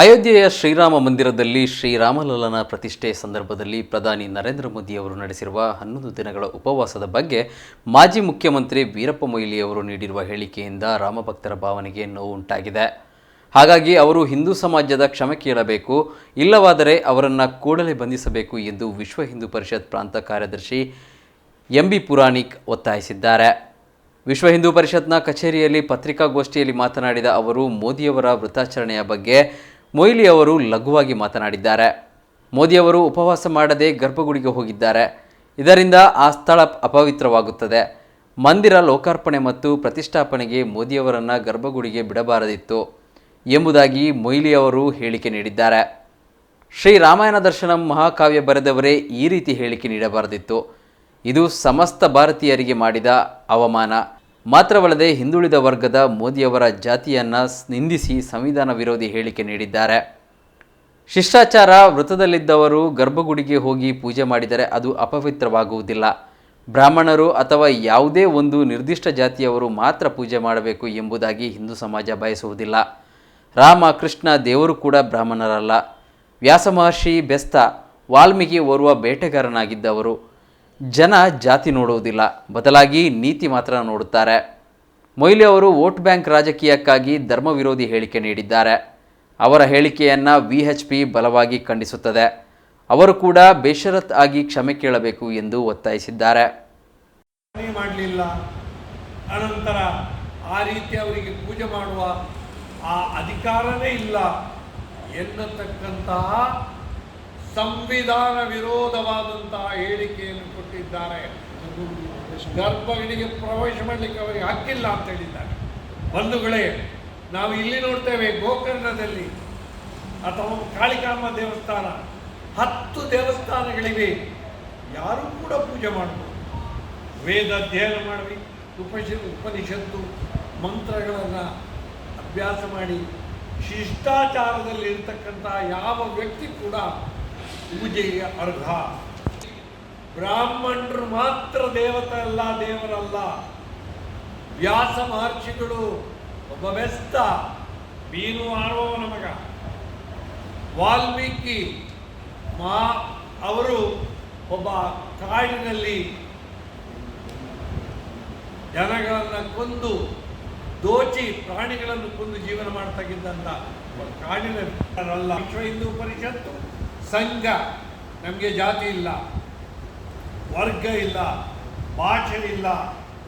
ಅಯೋಧ್ಯೆಯ ಶ್ರೀರಾಮ ಮಂದಿರದಲ್ಲಿ ಶ್ರೀರಾಮಲಲ್ಲನ ಪ್ರತಿಷ್ಠೆ ಸಂದರ್ಭದಲ್ಲಿ ಪ್ರಧಾನಿ ನರೇಂದ್ರ ಮೋದಿ ಅವರು ನಡೆಸಿರುವ ಹನ್ನೊಂದು ದಿನಗಳ ಉಪವಾಸದ ಬಗ್ಗೆ ಮಾಜಿ ಮುಖ್ಯಮಂತ್ರಿ ವೀರಪ್ಪ ಮೊಯ್ಲಿ ಅವರು ನೀಡಿರುವ ಹೇಳಿಕೆಯಿಂದ ರಾಮಭಕ್ತರ ಭಾವನೆಗೆ ನೋವುಂಟಾಗಿದೆ ಹಾಗಾಗಿ ಅವರು ಹಿಂದೂ ಸಮಾಜದ ಕ್ಷಮೆ ಕೇಳಬೇಕು, ಇಲ್ಲವಾದರೆ ಅವರನ್ನು ಕೂಡಲೇ ಬಂಧಿಸಬೇಕು ಎಂದು ವಿಶ್ವ ಹಿಂದೂ ಪರಿಷತ್ ಪ್ರಾಂತ ಕಾರ್ಯದರ್ಶಿ ಎಂ ಬಿ ಪುರಾಣಿಕ್ ಒತ್ತಾಯಿಸಿದ್ದಾರೆ. ವಿಶ್ವ ಹಿಂದೂ ಪರಿಷತ್ನ ಕಚೇರಿಯಲ್ಲಿ ಪತ್ರಿಕಾಗೋಷ್ಠಿಯಲ್ಲಿ ಮಾತನಾಡಿದ ಅವರು, ಮೋದಿಯವರ ವೃತ್ತಾಚರಣೆಯ ಬಗ್ಗೆ ಮೊಯ್ಲಿ ಅವರು ಲಘುವಾಗಿ ಮಾತನಾಡಿದ್ದಾರೆ. ಮೋದಿಯವರು ಉಪವಾಸ ಮಾಡದೆ ಗರ್ಭಗುಡಿಗೆ ಹೋಗಿದ್ದಾರೆ. ಇದರಿಂದ ಆ ಸ್ಥಳ ಅಪವಿತ್ರವಾಗುತ್ತದೆ. ಮಂದಿರ ಲೋಕಾರ್ಪಣೆ ಮತ್ತು ಪ್ರತಿಷ್ಠಾಪನೆಗೆ ಮೋದಿಯವರನ್ನು ಗರ್ಭಗುಡಿಗೆ ಬಿಡಬಾರದಿತ್ತು ಎಂಬುದಾಗಿ ಮೊಯ್ಲಿ ಅವರು ಹೇಳಿಕೆ ನೀಡಿದ್ದಾರೆ. ಶ್ರೀ ರಾಮಾಯಣ ದರ್ಶನಂ ಮಹಾಕಾವ್ಯ ಬರೆದವರೇ ಈ ರೀತಿ ಹೇಳಿಕೆ ನೀಡಬಾರದಿತ್ತು. ಇದು ಸಮಸ್ತ ಭಾರತೀಯರಿಗೆ ಮಾಡಿದ ಅವಮಾನ. ಮಾತ್ರವಲ್ಲದೆ ಹಿಂದುಳಿದ ವರ್ಗದ ಮೋದಿಯವರ ಜಾತಿಯನ್ನು ನಿಂದಿಸಿ ಸಂವಿಧಾನ ವಿರೋಧಿ ಹೇಳಿಕೆ ನೀಡಿದ್ದಾರೆ. ಶಿಷ್ಟಾಚಾರ ವೃತದಲ್ಲಿದ್ದವರು ಗರ್ಭಗುಡಿಗೆ ಹೋಗಿ ಪೂಜೆ ಮಾಡಿದರೆ ಅದು ಅಪವಿತ್ರವಾಗುವುದಿಲ್ಲ. ಬ್ರಾಹ್ಮಣರು ಅಥವಾ ಯಾವುದೇ ಒಂದು ನಿರ್ದಿಷ್ಟ ಜಾತಿಯವರು ಮಾತ್ರ ಪೂಜೆ ಮಾಡಬೇಕು ಎಂಬುದಾಗಿ ಹಿಂದೂ ಸಮಾಜ ಬಯಸುವುದಿಲ್ಲ. ರಾಮ, ಕೃಷ್ಣ, ದೇವರು ಕೂಡ ಬ್ರಾಹ್ಮಣರಲ್ಲ. ವ್ಯಾಸ ಮಹರ್ಷಿ ಬೆಸ್ತ ವಾಲ್ಮೀಕಿ ಓರ್ವ ಬೇಟೆಗಾರನಾಗಿದ್ದವರು. ಜನ ಜಾತಿ ನೋಡುವುದಿಲ್ಲ ಬದಲಾಗಿ ನೀತಿ ಮಾತ್ರ ನೋಡುತ್ತಾರೆ. ಮೊಯ್ಲಿ ಅವರು ವೋಟ್ ಬ್ಯಾಂಕ್ ರಾಜಕೀಯಕ್ಕಾಗಿ ಧರ್ಮ ವಿರೋಧಿ ಹೇಳಿಕೆ ನೀಡಿದ್ದಾರೆ. ಅವರ ಹೇಳಿಕೆಯನ್ನು ವಿ ಎಚ್ ಪಿ ಬಲವಾಗಿ ಖಂಡಿಸುತ್ತದೆ. ಅವರು ಕೂಡ ಬೇಷರತ್ ಆಗಿ ಕ್ಷಮೆ ಕೇಳಬೇಕು ಎಂದು ಒತ್ತಾಯಿಸಿದ್ದಾರೆ. ಮಾಡಲಿಲ್ಲ. ಅನಂತರ ಆ ರೀತಿ ಅವರಿಗೆ ಪೂಜೆ ಮಾಡುವ ಆ ಅಧಿಕಾರವೇ ಇಲ್ಲ ಎನ್ನತಕ್ಕಂತಹ ಸಂವಿಧಾನ ವಿರೋಧವಾದಂತಹ ಹೇಳಿಕೆಯನ್ನು ಕೊಟ್ಟಿದ್ದಾರೆ. ಗರ್ಭಗಳಿಗೆ ಪ್ರವೇಶ ಮಾಡಲಿಕ್ಕೆ ಅವರಿಗೆ ಹಕ್ಕಿಲ್ಲ ಅಂತ ಹೇಳಿದ್ದಾರೆ. ಬಂಧುಗಳೇ, ನಾವು ಇಲ್ಲಿ ನೋಡ್ತೇವೆ ಗೋಕರ್ಣದಲ್ಲಿ ಅಥವಾ ಕಾಳಿಕಾಂಬ ದೇವಸ್ಥಾನ. ಹತ್ತು ದೇವಸ್ಥಾನಗಳಿವೆ. ಯಾರೂ ಕೂಡ ಪೂಜೆ ಮಾಡಬಹುದು ವೇದ ಅಧ್ಯಯನ ಮಾಡಿ, ಉಪಶ, ಉಪನಿಷತ್ತು ಮಂತ್ರಗಳನ್ನು ಅಭ್ಯಾಸ ಮಾಡಿ, ಶಿಷ್ಟಾಚಾರದಲ್ಲಿ ಇರ್ತಕ್ಕಂತಹ ಯಾವ ವ್ಯಕ್ತಿ ಕೂಡ ಪೂಜೆಗೆ ಅರ್ಹ ಬ್ರಾಹ್ಮಣರು ಮಾತ್ರ ದೇವತೆ ಅಲ್ಲ, ದೇವರಲ್ಲ. ವ್ಯಾಸ ಮಹರ್ಷಿಗಳು ಒಬ್ಬ ವ್ಯಸ್ತ, ಮೀನು ಆಡುವವ ಮಗ. ವಾಲ್ಮೀಕಿ ಮಾ, ಅವರು ಒಬ್ಬ ಕಾಡಿನಲ್ಲಿ ಜನಗಳನ್ನು ಕೊಂದು, ದೋಚಿ ಪ್ರಾಣಿಗಳನ್ನು ಕೊಂದು ಜೀವನ ಮಾಡ್ತಕ್ಕಿದ್ದಂಥ ಕಾಡಿನ ವಿಶ್ವ ಹಿಂದೂ ಪರಿಷತ್ತು ಸಂಘ ನಮಗೆ ಜಾತಿ ಇಲ್ಲ, ವರ್ಗ ಇಲ್ಲ, ಭಾಷೆ ಇಲ್ಲ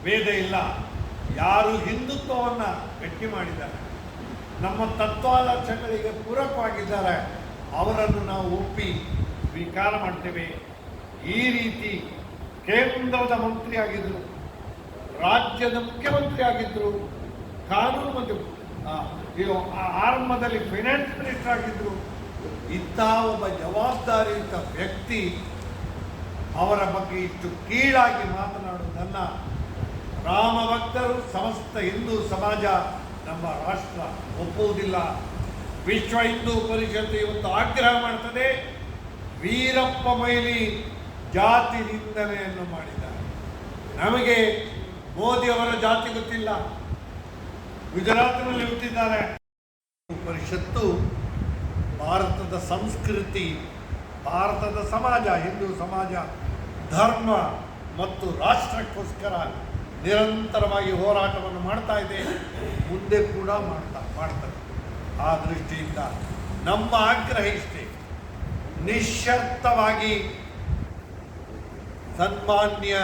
ವೇದ ಇಲ್ಲ. ಯಾರು ಹಿಂದುತ್ವವನ್ನು ಗಟ್ಟಿ ಮಾಡಿದ್ದಾರೆ, ನಮ್ಮ ತತ್ವಾದರ್ಶಗಳಿಗೆ ಪೂರಕವಾಗಿದ್ದಾರೆ, ಅವರನ್ನು ನಾವು ಒಪ್ಪಿ ಸ್ವೀಕಾರ ಮಾಡ್ತೇವೆ. ಈ ರೀತಿ ಕೇಂದ್ರದ ಮಂತ್ರಿ ಆಗಿದ್ದರು ರಾಜ್ಯದ ಮುಖ್ಯಮಂತ್ರಿ ಆಗಿದ್ದರು ಕಾನೂನು ಮತ್ತು ಆರಂಭದಲ್ಲಿ ಫೈನಾನ್ಸ್ ಮಿನಿಸ್ಟರ್ ಆಗಿದ್ದರು ಇಂಥ ಒಬ್ಬ ಜವಾಬ್ದಾರಿಯುತ ವ್ಯಕ್ತಿ ಅವರ ಬಗ್ಗೆ ಇಷ್ಟು ಕೀಳಾಗಿ ಮಾತನಾಡುವುದನ್ನು ರಾಮ ಭಕ್ತರು ಸಮಸ್ತ ಹಿಂದೂ ಸಮಾಜ ನಮ್ಮ ರಾಷ್ಟ್ರ ಒಪ್ಪುವುದಿಲ್ಲ. ವಿಶ್ವ ಹಿಂದೂ ಪರಿಷತ್ತು ಇವತ್ತು ಆಗ್ರಹ ಮಾಡ್ತದೆ, ವೀರಪ್ಪ ಮೈಲಿ ಜಾತಿ ನಿಂದನೆಯನ್ನು ಮಾಡಿದ್ದಾರೆ. ನಮಗೆ ಮೋದಿ ಅವರ ಜಾತಿ ಗೊತ್ತಿಲ್ಲ. ಗುಜರಾತ್ನಲ್ಲಿ ಹುಟ್ಟಿದ್ದಾರೆ. ಪರಿಷತ್ತು ಭಾರತದ ಸಂಸ್ಕೃತಿ, ಭಾರತದ ಸಮಾಜ, ಹಿಂದೂ ಸಮಾಜ, ಧರ್ಮ ಮತ್ತು ರಾಷ್ಟ್ರಕ್ಕೋಸ್ಕರ ನಿರಂತರವಾಗಿ ಹೋರಾಟವನ್ನು ಮಾಡ್ತಾ ಇದೆ. ಮುಂದೆ ಕೂಡ ಮಾಡ್ತಾ, ಮಾಡ್ತಾರೆ. ಆ ದೃಷ್ಟಿಯಿಂದ ನಮ್ಮ ಆಗ್ರಹ ಇಷ್ಟೇ. ನಿಶ್ಶರ್ತವಾಗಿ ಸನ್ಮಾನ್ಯ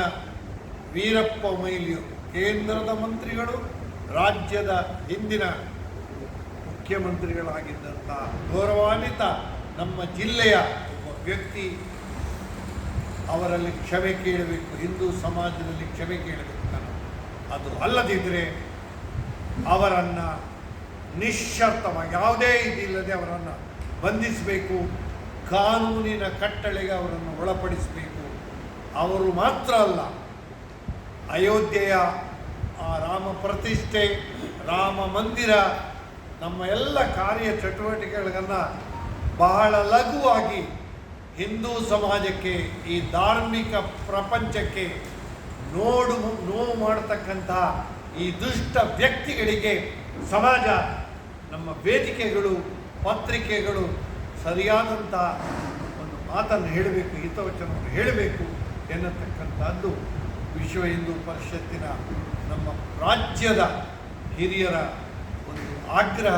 ವೀರಪ್ಪ ಮೊಯ್ಲಿಯು, ಕೇಂದ್ರದ ಮಂತ್ರಿಗಳು, ರಾಜ್ಯದ ಹಿಂದಿನ ಮುಖ್ಯಮಂತ್ರಿಗಳಾಗಿದ್ದಂಥ ಗೌರವಾನ್ವಿತ ನಮ್ಮ ಜಿಲ್ಲೆಯ ಒಬ್ಬ ವ್ಯಕ್ತಿ, ಅವರಲ್ಲಿ ಕ್ಷಮೆ ಕೇಳಬೇಕು, ಹಿಂದೂ ಸಮಾಜದಲ್ಲಿ ಕ್ಷಮೆ ಕೇಳಬೇಕು ನಾನು. ಅದು ಅಲ್ಲದಿದ್ದರೆ ಅವರನ್ನು ನಿಶ್ಶರ್ಥವಾಗಿ, ಯಾವುದೇ ಇದಿಲ್ಲದೆ ಅವರನ್ನು ಬಂಧಿಸಬೇಕು, ಕಾನೂನಿನ ಕಟ್ಟಳೆಗೆ ಅವರನ್ನು ಒಳಪಡಿಸಬೇಕು. ಅವರು ಮಾತ್ರ ಅಲ್ಲ, ಅಯೋಧ್ಯೆಯ ಆ ರಾಮ ಪ್ರತಿಷ್ಠೆ, ರಾಮ ಮಂದಿರ ನಮ್ಮ ಎಲ್ಲ ಕಾರ್ಯ ಚಟುವಟಿಕೆಗಳನ್ನು ಬಹಳ ಲಘುವಾಗಿ ಹಿಂದೂ ಸಮಾಜಕ್ಕೆ, ಈ ಧಾರ್ಮಿಕ ಪ್ರಪಂಚಕ್ಕೆ ನೋಡು, ನೋವು ಮಾಡತಕ್ಕಂಥ ಈ ದುಷ್ಟ ವ್ಯಕ್ತಿಗಳಿಗೆ ಸಮಾಜ ನಮ್ಮ ವೇದಿಕೆಗಳು, ಪತ್ರಿಕೆಗಳು ಸರಿಯಾದಂಥ ಒಂದು ಮಾತನ್ನು ಹೇಳಬೇಕು, ಹಿತವಚನವನ್ನು ಹೇಳಬೇಕು ಎನ್ನತಕ್ಕಂಥದ್ದು ವಿಶ್ವ ಹಿಂದೂ ಪರಿಷತ್ತಿನ ನಮ್ಮ ರಾಜ್ಯದ ಹಿರಿಯರ ಒಂದು ಆಗ್ರಹ